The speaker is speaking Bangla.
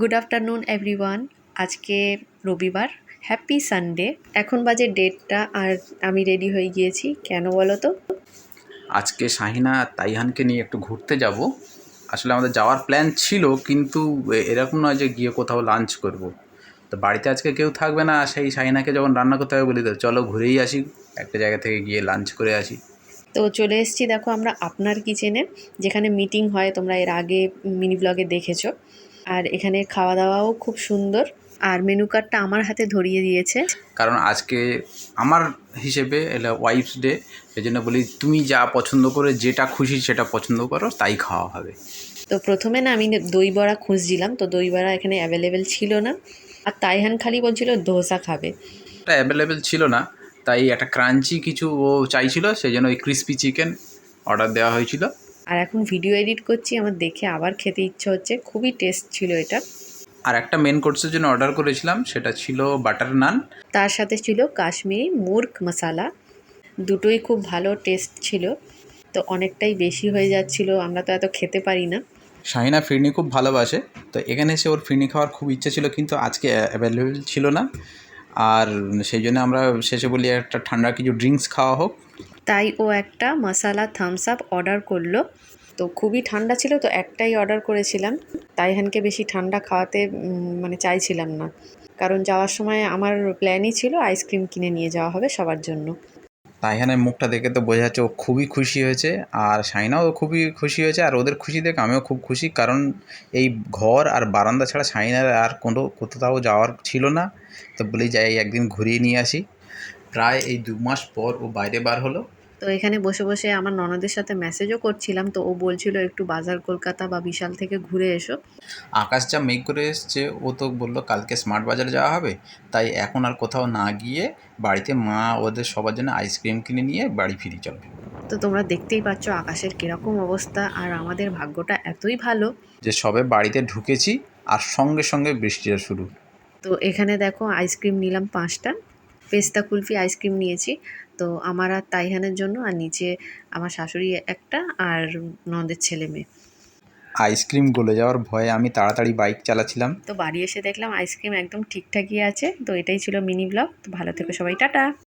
গুড আফটারনুন এভরিওয়ান আজকে রবিবার। হ্যাপি সানডে এখন বাজে ডেটটা আর আমি রেডি হয়ে গিয়েছি। কেন বলো তো? আজকে শাহিনা তাইহানকে নিয়ে একটু ঘুরতে যাব। আসলে আমাদের যাওয়ার প্ল্যান ছিল, কিন্তু এরকম নয় যে গিয়ে কোথাও লাঞ্চ করব। তো বাড়িতে আজকে কেউ থাকবে না। সেই শাহিনাকে যখন রান্না করতে হবে বলি, তো চলো ঘুরেই আসি। একটা জায়গা থেকে গিয়ে লাঞ্চ করে আসি। তো চলে এসেছি দেখো আমরা আপনার কিচেনে যেখানে মিটিং হয় তোমরা এর আগে মিনি ব্লগে দেখেছ। আর এখানে খাওয়া দাওয়াও খুব সুন্দর। আর মেনু কার্ডটা আমার হাতে ধরিয়ে দিয়েছে। কারণ আজকে আমার হিসেবে এটা ওয়াইফস ডে সেই জন্য বলি তুমি যা পছন্দ করে যেটা খুশি সেটা পছন্দ করো তাই খাওয়া হবে। তো প্রথমে না আমি দই বড়া খুঁজছিলাম তো দই বড়া এখানে অ্যাভেলেবেল ছিল না। আর তাইহান খালি বলছিল ধোসা খাবে। এটা অ্যাভেলেবেল ছিল না তাই একটা ক্রাঞ্চি কিছু ও চাইছিল সেই জন্য ওই ক্রিস্পি চিকেন অর্ডার দেওয়া হয়েছিল। আর এখন ভিডিও এডিট করছি আমার দেখে আবার খেতে ইচ্ছে হচ্ছে খুবই টেস্ট ছিল এটা। আর একটা মেন কোর্সের জন্য অর্ডার করেছিলাম সেটা ছিল বাটার নান তার সাথে ছিল কাশ্মীরি মুর্গ মশালা। দুটোই খুব ভালো টেস্ট ছিল তো অনেকটাই বেশি হয়ে যাচ্ছিল আমরা তো এত খেতে পারি না। শাহিনা ফিরনি খুব ভালোবাসে তো এখানে এসে ওর ফিরনি খাওয়ার খুব ইচ্ছে ছিল কিন্তু আজকে অ্যাভেলেবেল ছিল না। আর সেই জন্য আমরা শেষে বলি একটা ঠান্ডা কিছু ড্রিঙ্কস খাওয়া হোক। তাই ও একটা মশালা থামস আপ অর্ডার করল। তো খুবই ঠান্ডা ছিল তো একটাই অর্ডার করেছিলাম। তাই হ্যানকে বেশি ঠান্ডা খাওয়াতে মানে চাইছিলাম না। কারণ যাওয়ার সময় আমার প্ল্যানই ছিল আইসক্রিম কিনে নিয়ে যাওয়া হবে সবার জন্য। তাইহানের মুখটা দেখে তো বোঝা যাচ্ছে ও খুবই খুশি হয়েছে আর সাইনাও খুবই খুশি হয়েছে আর ওদের খুশি দেখে আমিও খুব খুশি কারণ এই ঘর আর বারান্দা ছাড়া সাইনার আর কোনো কোথাও যাওয়ার ছিল না। তো বলি যাই, একদিন ঘুরিয়ে নিয়ে আসি। প্রায় এই দু মাস পর ও বাইরে বার হলো। তো এখানে বসে বসে আমার ননদের সাথে মেসেজও করছিলাম। তো ও বলছিল একটু বাজার কলকাতা বা বিশাল থেকে ঘুরে এসো। আকাশ যা মেঘ করে এসছে ও তো বলল কালকে স্মার্ট বাজারে যাওয়া হবে। তাই এখন আর কোথাও না গিয়ে বাড়িতে মা ওদের সবার জন্য আইসক্রিম কিনে নিয়ে বাড়ি ফিরে চলো তো তোমরা দেখতেই পাচ্ছ আকাশের কীরকম অবস্থা আর আমাদের ভাগ্যটা এতই ভালো। যে সবে বাড়িতে ঢুকেছি আর সঙ্গে সঙ্গে বৃষ্টিটা শুরু। তো এখানে দেখো আইসক্রিম নিলাম পাঁচটা। পেস্তা কুলফি আইসক্রিম নিয়েছি। তো আমার আর তাইহানের জন্য আর নিচে আমার শাশুড়ি একটা আর নন্দের ছেলে মেয়ে। আইসক্রিম গলে যাওয়ার ভয়ে আমি তাড়াতাড়ি বাইক চালাচ্ছিলাম। তো বাড়ি এসে দেখলাম আইসক্রিম একদম ঠিকঠাকই আছে। তো এটাই ছিল মিনি ব্লগ। তো ভালো থেকো সবাই। টাটা।